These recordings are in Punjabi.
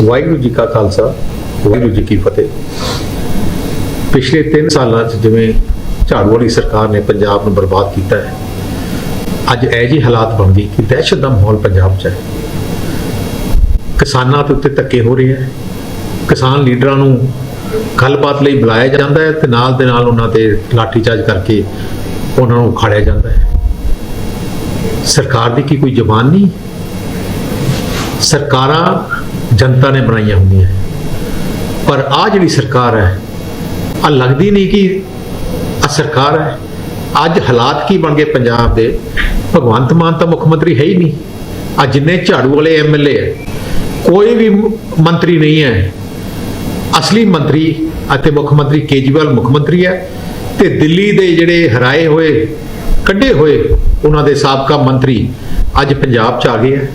ਵਾਹਿਗੁਰੂ ਜੀ ਕਾ ਖਾਲਸਾ, ਵਾਹਿਗੁਰੂ ਜੀ ਕੀ ਫਤਿਹ। ਪਿਛਲੇ 3 ਸਾਲਾਂ 'ਚ ਜਿਵੇਂ ਝਾੜੂ ਵਾਲੀ ਸਰਕਾਰ ਨੇ ਪੰਜਾਬ ਨੂੰ ਬਰਬਾਦ ਕੀਤਾ ਹੈ, ਅੱਜ ਇਹ ਜਿਹੇ ਹਾਲਾਤ ਬਣ ਗਏ ਕਿ ਦਹਿਸ਼ਤ ਦਾ ਮਾਹੌਲ ਪੰਜਾਬ 'ਚ ਹੈ। ਕਿਸਾਨਾਂ ਦੇ ਉੱਤੇ ਧੱਕੇ ਹੋ ਰਹੇ ਹੈ, ਕਿਸਾਨ ਲੀਡਰਾਂ ਨੂੰ ਗੱਲਬਾਤ ਲਈ ਬੁਲਾਇਆ ਜਾਂਦਾ ਹੈ ਤੇ ਨਾਲ ਦੇ ਨਾਲ ਉਹਨਾਂ ਤੇ ਲਾਠੀਚਾਰਜ ਕਰਕੇ ਉਹਨਾਂ ਨੂੰ ਉਖਾੜਿਆ ਜਾਂਦਾ ਹੈ। ਸਰਕਾਰ ਦੀ ਕੀ ਕੋਈ ਜ਼ਬਾਨ ਨਹੀਂ? ਸਰਕਾਰਾਂ ਜਨਤਾ ਨੇ ਬਣਾਈਆਂ ਹੁੰਦੀਆਂ। ਪਰ ਆ ਜਿਹੜੀ ਸਰਕਾਰ ਹੈ ਆ ਲੱਗਦੀ ਨਹੀਂ ਕਿ ਆ ਸਰਕਾਰ ਹੈ। ਅੱਜ ਹਾਲਾਤ ਕੀ ਬਣ ਗਏ ਪੰਜਾਬ ਦੇ? ਭਗਵੰਤ ਮਾਨ ਤਾਂ ਮੁੱਖ ਮੰਤਰੀ ਹੈ ਹੀ ਨਹੀਂ। ਆ ਜਿੰਨੇ ਝਾੜੂ ਵਾਲੇ ਐਮਐਲਏ ਹੈ, ਕੋਈ ਵੀ ਮੰਤਰੀ ਨਹੀਂ ਹੈ। ਅਸਲੀ ਮੰਤਰੀ ਅਤੇ ਮੁੱਖ ਮੰਤਰੀ ਕੇਜਰੀਵਾਲ ਮੁੱਖ ਮੰਤਰੀ ਹੈ ਤੇ ਦਿੱਲੀ ਦੇ ਜਿਹੜੇ ਹਰਾਏ ਹੋਏ, ਕੱਢੇ ਹੋਏ ਉਹਨਾਂ ਦੇ ਸਾਬਕਾ ਮੰਤਰੀ ਅੱਜ ਪੰਜਾਬ 'ਚ ਆ ਗਏ ਹੈ।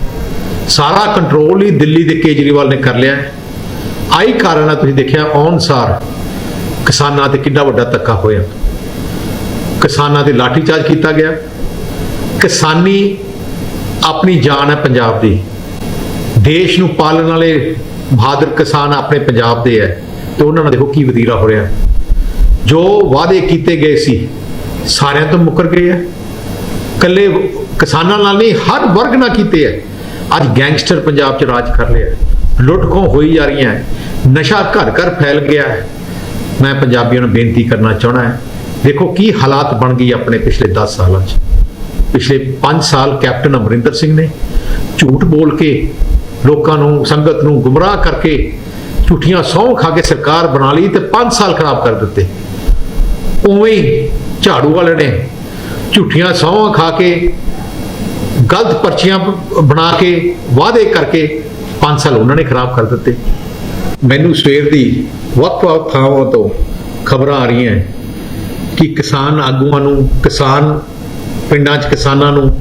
ਸਾਰਾ ਕੰਟਰੋਲ ਹੀ ਦਿੱਲੀ ਦੇ ਕੇਜਰੀਵਾਲ ਨੇ ਕਰ ਲਿਆ ਹੈ। ਆਈ ਕਾਰਨ ਆ, ਤੁਸੀਂ ਦੇਖਿਆ ਅਨਸਾਰ ਕਿਸਾਨਾਂ ਤੇ ਕਿੰਨਾ ਵੱਡਾ ਧੱਕਾ ਹੋਇਆ। ਕਿਸਾਨਾਂ ਤੇ ਲਾਠੀਚਾਰਜ ਕੀਤਾ ਗਿਆ। ਕਿਸਾਨੀ ਆਪਣੀ ਜਾਨ ਹੈ ਪੰਜਾਬ ਦੀ। ਦੇਸ਼ ਨੂੰ ਪਾਲਣ ਵਾਲੇ ਬਹਾਦਰ ਕਿਸਾਨ ਆਪਣੇ ਪੰਜਾਬ ਦੇ ਹੈ। ਤੇ ਉਹਨਾਂ ਨਾਲ ਦੇਖੋ ਕੀ ਵਤੀਰਾ ਹੋ ਰਿਹਾ। ਜੋ ਵਾਅਦੇ ਕੀਤੇ ਗਏ ਸੀ, ਸਾਰਿਆਂ ਤੋਂ ਮੁੱਕਰ ਗਏ ਹੈ। ਕੱਲੇ ਕਿਸਾਨਾਂ ਨਾਲ ਨਹੀਂ, ਹਰ ਵਰਗ ਨਾਲ ਕੀਤੇ ਹੈ। ਅੱਜ ਗੈਂਗਸਟਰ ਪੰਜਾਬ 'ਚ ਰਾਜ ਕਰ ਰਿਹਾ ਹੈ। ਲੁੱਟ ਹੋਈ ਜਾ ਰਹੀਆਂ ਹੈ। ਨਸ਼ਾ ਘਰ ਘਰ ਫੈਲ ਗਿਆ ਹੈ। ਮੈਂ ਪੰਜਾਬੀਆਂ ਨੂੰ ਬੇਨਤੀ ਕਰਨਾ ਚਾਹਣਾ ਹੈ, ਦੇਖੋ ਕੀ ਹਾਲਾਤ ਬਣ ਗਈ ਆਪਣੇ ਪਿਛਲੇ 10 ਸਾਲਾਂ 'ਚ। ਪਿਛਲੇ 5 ਸਾਲ ਕੈਪਟਨ ਅਮਰਿੰਦਰ ਸਿੰਘ ਨੇ ਝੂਠ ਬੋਲ ਕੇ ਲੋਕਾਂ ਨੂੰ, ਸੰਗਤ ਨੂੰ ਗੁੰਮਰਾਹ ਕਰਕੇ ਝੂਠੀਆਂ ਸਹੁੰ ਖਾ ਕੇ ਸਰਕਾਰ ਬਣਾ ਲਈ ਤੇ 5 ਸਾਲ ਖਰਾਬ ਕਰ ਦਿੱਤੇ। ਉਵੇਂ ਝਾੜੂ ਵਾਲੇ ਨੇ ਝੂਠੀਆਂ ਸਹੁੰ ਖਾ ਕੇ ਗਲਤ ਪਰਚੀਆਂ ਬਣਾ ਕੇ, ਵਾਅਦੇ ਕਰਕੇ 5 ਸਾਲ ਉਹਨਾਂ ਨੇ ਖਰਾਬ ਕਰ ਦਿੱਤੇ। ਮੈਨੂੰ ਸਵੇਰ ਦੀ ਵੱਖ-ਵੱਖ ਥਾਵਾਂ ਤੋਂ ਖਬਰਾਂ ਆ ਰਹੀਆਂ ਕਿ ਕਿਸਾਨ ਆਗੂਆਂ ਨੂੰ, ਕਿਸਾਨ ਪਿੰਡਾਂ 'ਚ ਕਿਸਾਨਾਂ ਨੂੰ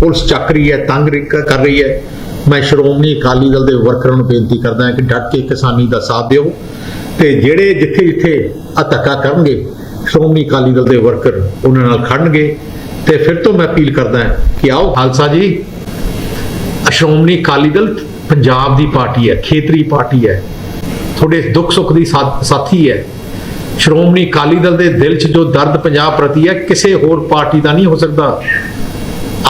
ਪੁਲਿਸ ਚੱਕ ਰਹੀ ਹੈ, ਤੰਗ ਰੀ- ਕਰ ਰਹੀ ਹੈ। ਮੈਂ ਸ਼੍ਰੋਮਣੀ ਅਕਾਲੀ ਦਲ ਦੇ ਵਰਕਰਾਂ ਨੂੰ ਬੇਨਤੀ ਕਰਦਾ ਹਾਂ ਕਿ ਡਟ ਕੇ ਕਿਸਾਨੀ ਦਾ ਸਾਥ ਦਿਓ ਤੇ ਜਿਹੜੇ ਜਿੱਥੇ ਜਿੱਥੇ ਆ ਧੱਕਾ ਕਰਨਗੇ, ਸ਼੍ਰੋਮਣੀ ਅਕਾਲੀ ਦਲ ਦੇ ਵਰਕਰ ਉਹਨਾਂ ਨਾਲ ਖੜਨਗੇ। ਤੇ ਫਿਰ ਤੋਂ ਮੈਂ ਅਪੀਲ ਕਰਦਾ ਹਾਂ ਕਿ ਆਓ ਖਾਲਸਾ ਜੀ, ਸ਼੍ਰੋਮਣੀ ਅਕਾਲੀ ਦਲ ਪੰਜਾਬ ਦੀ ਪਾਰਟੀ ਹੈ, ਖੇਤਰੀ ਪਾਰਟੀ ਹੈ, ਤੁਹਾਡੇ ਦੁੱਖ ਸੁੱਖ ਦੀ ਸਾਥੀ ਹੈ। ਸ਼੍ਰੋਮਣੀ ਅਕਾਲੀ ਦਲ ਦੇ ਦਿਲ 'ਚ ਜੋ ਦਰਦ ਪੰਜਾਬ ਪ੍ਰਤੀ ਹੈ, ਕਿਸੇ ਹੋਰ ਪਾਰਟੀ ਦਾ ਨਹੀਂ ਹੋ ਸਕਦਾ।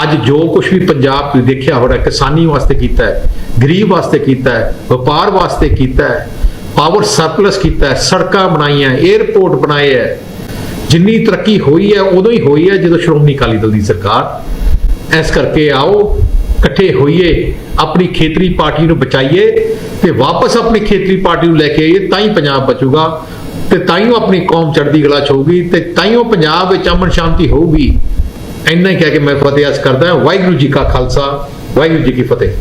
ਅੱਜ ਜੋ ਕੁਝ ਵੀ ਪੰਜਾਬ ਤੁਸੀਂ ਦੇਖਿਆ ਰਿਹਾ ਕਿਸਾਨੀ ਵਾਸਤੇ ਕੀਤਾ ਹੈ, ਗਰੀਬ ਵਾਸਤੇ ਕੀਤਾ ਹੈ, ਵਪਾਰ ਵਾਸਤੇ ਕੀਤਾ ਹੈ ਪਾਵਰ ਸਰਪਲਸ ਕੀਤਾ ਹੈ, ਸੜਕਾਂ ਬਣਾਈਆਂ 에ਅਰਪੋਰਟ ਬਣਾਏ ਹੈ ਜਿੰਨੀ ਤਰੱਕੀ ਹੋਈ ਹੈ, ਉਦੋਂ ਹੀ ਹੋਈ ਹੈ ਜਦੋਂ ਸ਼੍ਰੋਮਣੀ ਅਕਾਲੀ ਦਲ ਦੀ ਸਰਕਾਰ। ਇਸ ਕਰਕੇ ਆਓ, ਇਕੱਠੇ ਹੋਈਏ, ਆਪਣੀ ਖੇਤਰੀ ਪਾਰਟੀ ਨੂੰ ਬਚਾਈਏ ਤੇ ਵਾਪਸ ਆਪਣੀ ਖੇਤਰੀ ਪਾਰਟੀ ਨੂੰ ਲੈ ਕੇ ਆਈਏ, ਤਾਂ ਹੀ ਪੰਜਾਬ ਬਚੂਗਾ ਤੇ ਤਾਂ ਹੀ ਉਹ ਆਪਣੀ ਕੌਮ ਚੜ੍ਹਦੀ ਕਲਾ ਚ ਹੋਊਗੀ ਤੇ ਤਾਂ ਹੀ ਉਹ ਪੰਜਾਬ ਵਿੱਚ ਅਮਨ ਸ਼ਾਂਤੀ ਹੋਊਗੀ। ਇੰਨਾ ਹੀ ਕਹਿ ਕੇ ਮੈਂ ਫਤਿਹ ਅਰਜ਼ ਕਰਦਾ ਵਾਹਿਗੁਰੂ ਜੀ ਕਾ ਖਾਲਸਾ, ਵਾਹਿਗੁਰੂ ਜੀ ਕੀ ਫਤਿਹ।